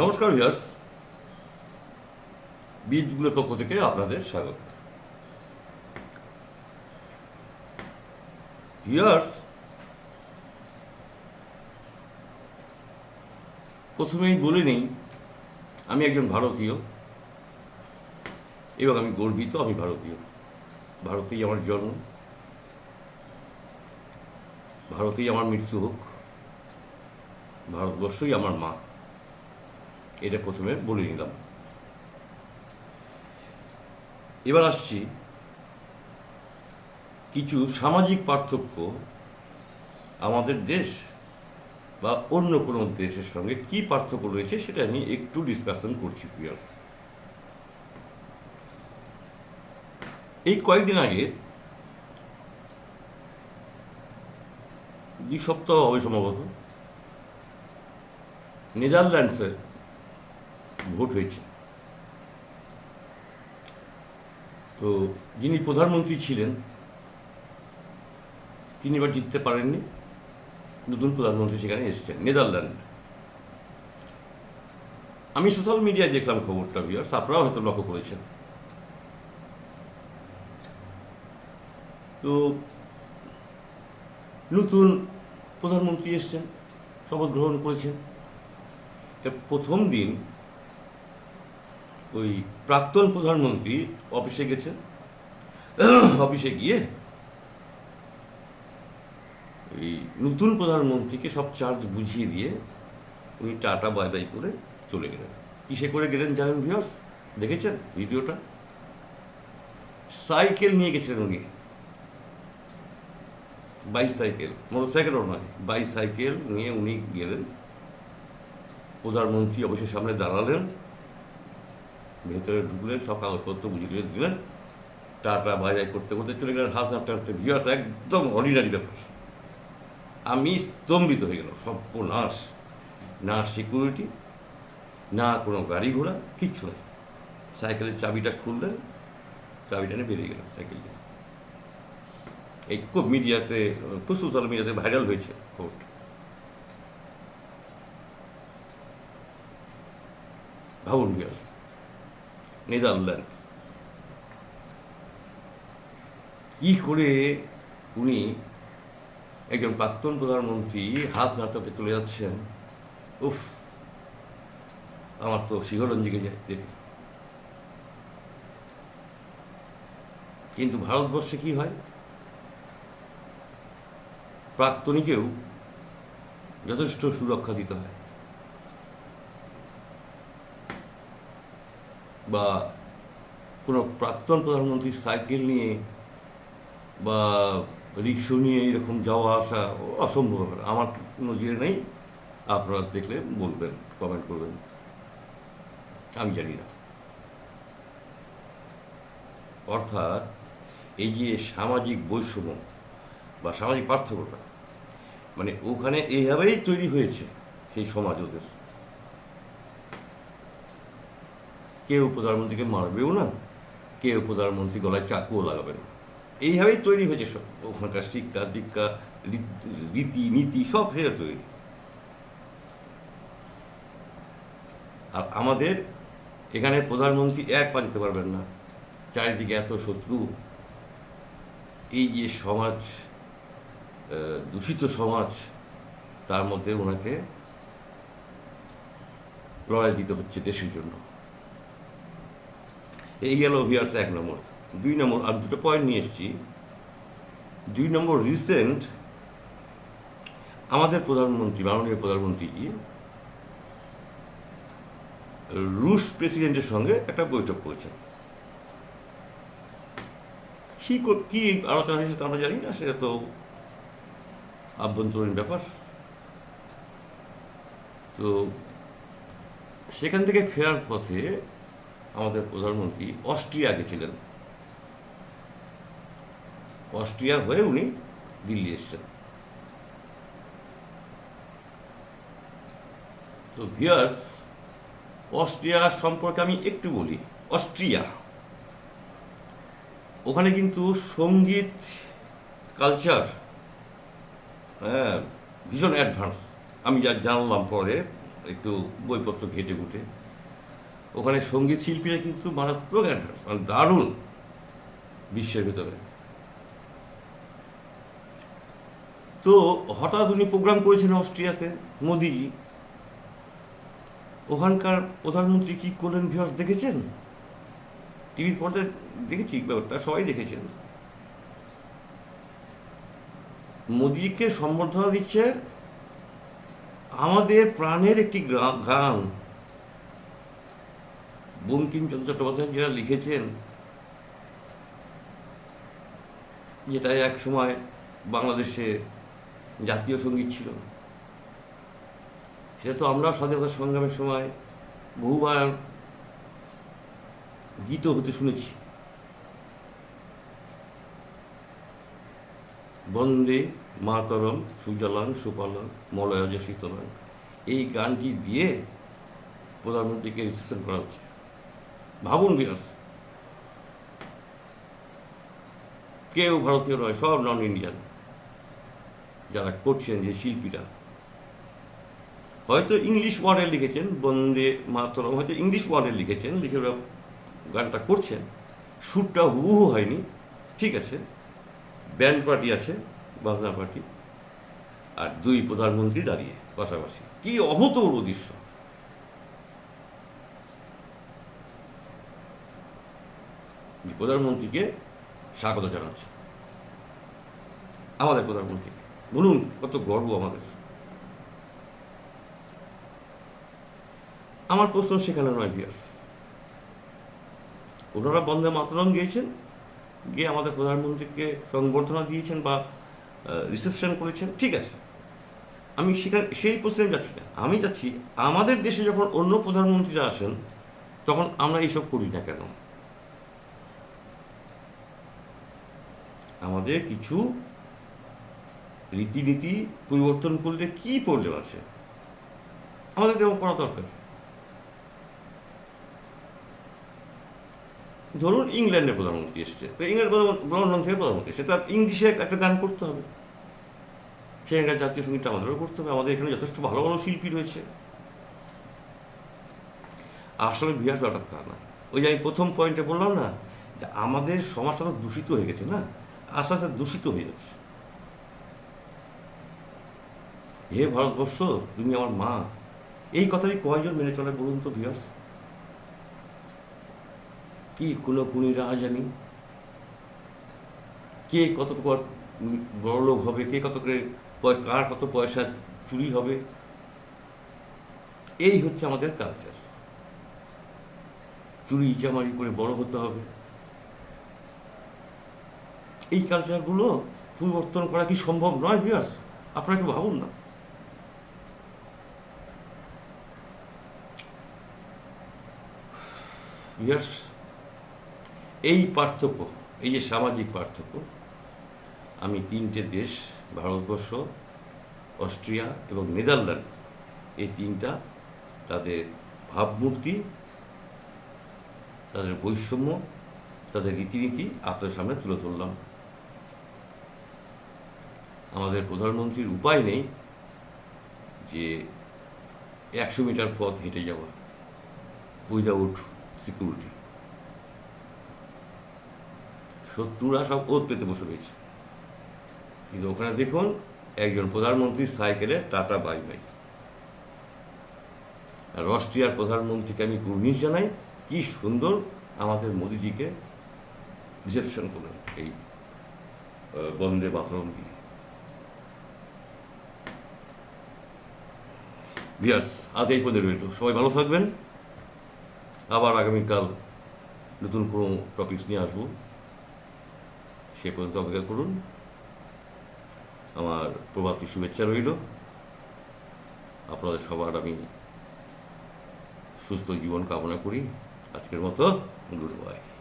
নমস্কার ভিউয়ার্স। বিদগুলোর পক্ষ থেকে আপনাদের স্বাগত। ভিউয়ার্স, প্রথমেই বলে নেই, আমি একজন ভারতীয় এবং আমি গর্বিত আমি ভারতীয়। ভারতেই আমার জন্ম, ভারতেই আমার মৃত্যু হোক, ভারতবর্ষই আমার মা। এটা প্রথমে বলে নিলাম। এবার আসছি কিছু সামাজিক পার্থক্য আমাদের দেশ বা অন্য কোনো দেশের সঙ্গে কি পার্থক্য রয়েছে সেটা নিয়ে একটু ডিসকাশন করছি পিয়ার্স এই কয়েকদিন আগে দুই সপ্তাহ হবে সম্ভবত। নেদারল্যান্ডসে ভোট হয়েছে। তো যিনি প্রধানমন্ত্রী ছিলেন, তিনি এবার জিততে পারেননি। নতুন প্রধানমন্ত্রী সেখানে এসেছেন, নেদারল্যান্ড। আমি সোশ্যাল মিডিয়ায় দেখলাম খবরটা ভিউয়ার্স আপনারাও হয়তো লক্ষ্য করেছেন। তো নতুন প্রধানমন্ত্রী এসছেন, শপথ গ্রহণ করেছেন। প্রথম দিন ওই প্রাক্তন প্রধানমন্ত্রী অফিসে গেছেন। অফিসে গিয়ে ওই নতুন প্রধানমন্ত্রীকে সব চার্জ বুঝিয়ে দিয়ে উনি টাটা বাই বাই করে চলে গেলেন। কিসে করে গেলেন জানেন ভিউয়ার্স দেখেছেন ভিডিওটা? সাইকেল নিয়ে গেছিলেন উনি। বাইসাইকেল মোটরসাইকেলও নয় বাইসাইকেল নিয়ে উনি গেলেন। প্রধানমন্ত্রী অবশ্যই সামনে দাঁড়ালেন। ভেতরে ঢুকলেন, সব কাগজপত্র বুঝিয়ে টুঝিয়ে দিলেন। টাটা বাজাই করতে করতে চলে গেলেন হাত নাড়তে ভিউয়ার্স একদম অর্ডিনারি ব্যাপার। আমি স্তম্ভিত হয়ে গেলাম, সর্বনাশ। না সিকিউরিটি না কোনো গাড়ি ঘোড়া, কিচ্ছু নেই সাইকেলের চাবিটা খুললেন, চাবিটা নিয়ে বেরিয়ে গেলাম সাইকেল নিয়ে। এই খুব মিডিয়াতে, খুব সোশ্যাল মিডিয়াতে ভাইরাল হয়েছে খবরটা। ভাবুন বিয়াস নেদারল্যান্ডস। কি করে উনি একজন প্রাক্তন প্রধানমন্ত্রী হাত নাড়াতে চলে যাচ্ছেন? উফ, আমার তো শিহরণ জেগে যায়, দেখে। কিন্তু ভারতবর্ষে কি হয়? প্রাক্তনীকেও যথেষ্ট সুরক্ষা দিতে হয়। বা কোনো প্রাক্তন প্রধানমন্ত্রীর সাইকেল নিয়ে বা রিক্সা নিয়ে এরকম যাওয়া আসা অসম্ভব ব্যাপার। আমার নজিরে নেই। আপনারা দেখলে বলবেন কমেন্ট করবেন। আমি জানি না। অর্থাৎ এই যে সামাজিক বৈষম্য বা সামাজিক পার্থক্যটা মানে ওখানে এইভাবেই তৈরি হয়েছে সেই সমাজ ওদের। কেউ প্রধানমন্ত্রীকে মারবেও না, কেউ প্রধানমন্ত্রী গলায় চাকুও লাগাবে না। এইভাবেই তৈরি হয়েছে সব। ওখানকার শিক্ষা, দীক্ষা, রীতি নীতি সব হেরে তৈরি। আর আমাদের এখানে প্রধানমন্ত্রী এক পা যেতে পারবেন না। চারিদিকে এত শত্রু। এই যে সমাজ দূষিত সমাজ, তার মধ্যে ওনাকে লড়াই দিতে হচ্ছে দেশের জন্য। এই গেল ভিয়ার্স এক নম্বর। দুই নম্বর, আর দুটো পয়েন্ট নিয়ে এসেছি। দুই নম্বর রিসেন্ট আমাদের প্রধানমন্ত্রী, মাননীয় প্রধানমন্ত্রীজি রুশ প্রেসিডেন্টের সঙ্গে একটা বৈঠক করেছেন। কি কি আলোচনা হয়েছে তা আমরা জানি না, সেটা তো আভ্যন্তরীণ ব্যাপার। তো সেখান থেকে ফেরার পথে আমাদের প্রধানমন্ত্রী অস্ট্রিয়া গেছিলেন। অস্ট্রিয়া হয়ে উনি দিল্লি এসছেন। তো ভিয়ার্স অস্ট্রিয়া সম্পর্কে আমি একটু বলি। অস্ট্রিয়া। ওখানে কিন্তু সংগীত কালচার হ্যাঁ ভীষণ অ্যাডভান্স আমি যা জানলাম পরে, একটু বইপত্র ঘেটে ঘুটে। ওখানে সংগীত শিল্পীরা কিন্তু মারাত্মক অ্যাডভান্স মানে দারুণ বিশ্বের ভেতরে। তো হঠাৎ উনি প্রোগ্রাম করেছেন অস্ট্রিয়াতে, মোদিজি। ওখানকার প্রধানমন্ত্রী কি করলেন ভিউয়ার্স দেখেছেন? টিভির পর্দায় দেখেছি, ব্যাপারটা সবাই দেখেছেন। মোদিকে সম্বর্ধনা দিচ্ছে আমাদের প্রাণের একটি গান বঙ্কিমচন্দ্র চট্টোপাধ্যায় যেটা লিখেছেন, যেটা এক সময় বাংলাদেশে জাতীয় সংগীত ছিল। সেটা তো আমরা স্বাধীনতা সংগ্রামের সময় বহুবার গীত হতে শুনেছি। বন্দে মাতরম, সুজলাং, সুফলং মলয়জ শীতলাং এই গানটি দিয়ে প্রধানমন্ত্রীকে রিসেপশন করা হচ্ছে। ভাবুন বিহাস। কেউ ভারতীয় নয়, সব নন ইন্ডিয়ান যারা করছেন যে শিল্পীরা। হয়তো ইংলিশ ওয়ার্ডে লিখেছেন, বন্দে মাতরম, হয়তো ইংলিশ ওয়ার্ডে লিখেছেন, লিখে ওরা গানটা করছেন। সুরটা হুবহু হয়নি, ঠিক আছে। ব্যান্ড পার্টি আছে, বাজনা পার্টি। আর দুই প্রধানমন্ত্রী দাঁড়িয়ে, পাশাপাশি। কি অভূতপূর্ব দৃশ্য। প্রধানমন্ত্রীকে স্বাগত জানাচ্ছে। আমাদের প্রধানমন্ত্রীকে। বলুন, কত গর্ব আমাদের। আমার প্রশ্ন সেখানে নয় বিয়াস। ওনারা বন্দে মাতরম গিয়েছেন, গিয়ে আমাদের প্রধানমন্ত্রীকে সংবর্ধনা দিয়েছেন বা রিসেপশন করেছেন, ঠিক আছে। আমি সেখানে, সেই প্রশ্নে যাচ্ছি না। আমি যাচ্ছি, আমাদের দেশে যখন অন্য প্রধানমন্ত্রীরা আসেন, তখন আমরা এইসব করি না কেন? আমাদের কিছু রীতিনীতি পরিবর্তন করলে কি প্রবলেম আছে? আমাদের তেমন করা দরকার। ধরুন ইংল্যান্ডের প্রধানমন্ত্রী এসছে। তো ইংল্যান্ড লন্ডন থেকে প্রধানমন্ত্রী এসছে। তার ইংলিশে একটা গান করতে হবে। সেখানকার জাতীয় সঙ্গীতটা আমাদেরও করতে হবে। আমাদের এখানে যথেষ্ট ভালো ভালো শিল্পী রয়েছে। আসলে বিহার ব্যাপারটা তা না। ওই যে আমি প্রথম পয়েন্টে বললাম না, যে আমাদের সমাজটা তো দূষিত হয়ে গেছে না? আস্তে আস্তে দূষিত হয়ে যাচ্ছে। হে ভারতবর্ষ, তুমি আমার মা। এই কথাই কয়জন মেনে চলে বলুন তো বিয়াস কি কোনো কুনি জানি কে কত বড় লোক হবে? কে কত করে কার কত পয়সা চুরি হবে? এই হচ্ছে আমাদের কালচার চুরি চামারি করে বড় হতে হবে। এই কালচারগুলো পরিবর্তন করা কি সম্ভব নয় বিয়াস আপনারা একটু ভাবুন না? এই পার্থক্য, এই যে সামাজিক পার্থক্য, আমি তিনটে দেশ, ভারতবর্ষ, অস্ট্রিয়া এবং নেদারল্যান্ড, এই তিনটা তাদের ভাবমূর্তি, তাদের বৈষম্য, তাদের রীতিনীতি আপনার সামনে তুলে ধরলাম। আমাদের প্রধানমন্ত্রীর উপায় নেই যে একশো মিটার পথ হেঁটে যাওয়া উইদাউট সিকিউরিটি শত্রুরা সব ওত পেতে বসে রয়েছে। কিন্তু ওখানে দেখুন, একজন প্রধানমন্ত্রীর সাইকেলে টাটা, বাই বাই। আর অস্ট্রিয়ার প্রধানমন্ত্রীকে আমি কুর্নিশ জানাই, কি সুন্দর আমাদের মোদিজিকে রিসেপশন করলেন এই বন্দে মাতরম দিয়ে বিয়াস আজ এই পদে রইল সবাই ভালো থাকবেন। আবার আগামীকাল নতুন কোনো টপিকস নিয়ে আসব। সে পর্যন্ত অপেক্ষা করুন। আমার প্রভাতী শুভেচ্ছা রইল। আপনাদের সবার আমি সুস্থ জীবন কামনা করি। আজকের মতো, গুড বাই।